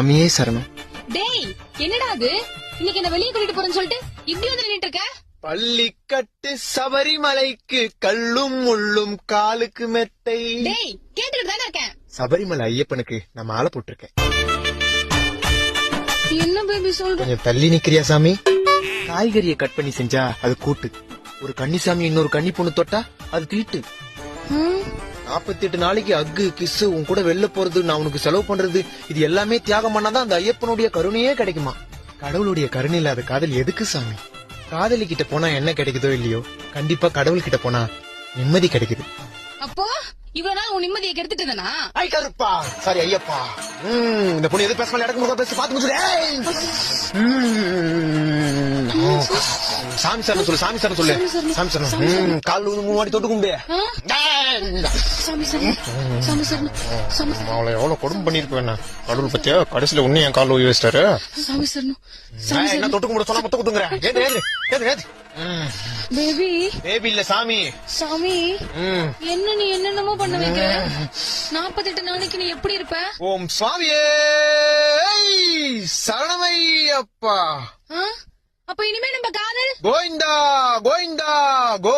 சாமியே சரணம். டேய் என்னடா அது? இன்னைக்கு என்ன வெளியே கூட்டிட்டு போறேன்னு சொல்லிட்டு இப்படி வந்து நின்னுட்டு இருக்க? பள்ளிக்கட்டு சபரிமலைக்கு கல்லும் முள்ளும் காலுக்கு மெத்தை. டேய் கேட்டுக்கிட்டு தானே இருக்கேன். சபரிமலை ஐயப்பனுக்கு நான் மாலை போட்டிருக்கேன். என்ன பேபி சொல்ற? கொஞ்சம் தள்ளி நிக்கிறியா சாமி? காய்கறியை கட் பண்ணி செஞ்சா அது கூட்டு. ஒரு கன்னிசாமி இன்னொரு கன்னி பொண்ணு தொட்டா அது தீட்டு ம், நாற்பத்தி எட்டு நாளைக்கு அக்கு கிஸ்ஸு உன் கூட வெளில போறது நான் உனக்கு செலவு பண்றது இது எல்லாமே தியாகம் பண்ணாதான் அந்த ஐயப்பனுடைய கருணையே கிடைக்குமா? கடவுளுடைய கருணை இல்லாத காதல் எதுக்கு சாமி? காதலி கிட்ட போனா என்ன கிடைக்குதோ இல்லையோ? கண்டிப்பா கடவுள் கிட்ட போனா நிம்மதி கிடைக்குது. அப்போ இவ்வளவு நாள் உன் நிம்மதியை கெடுத்துட்டு தானா ஐ கருப்பா. சாரி ஐயப்பா. ம், இந்த பொண்ணு எது பேச இடக்கு பேச பாத்து சொல்லு ஏய். ம். சாமி சார் சொல்லு சாமி சார் சொல்லு. சாமி சார் கால் ஊது மூணு வாட்டி தொட்டு சாமி அவளை எவ்வளவு கொடுமை பண்ணிருப்பேன் கடவுள் பத்தியா? கடைசியில உன்னை என் கால் ஊதி வச்சிட்டாரு. என்ன தொட்டு கும்பிட சொன்னா மொத்த குத்துங்கிறேன் ஏது ஏது ஏது ஏது? பேபி. பேபி இல்ல சாமி. சாமி. என்ன நீ என்னென்னமோ பண்ண வைக்கிற? நாற்பத்தெட்டு நாளைக்கு நீ எப்படி இருப்ப? ஓம் சுவாமியே சரணமை அப்பா? அப்ப இனிமே நம்ம காதல்? கோவிந்தா கோவிந்தா கோ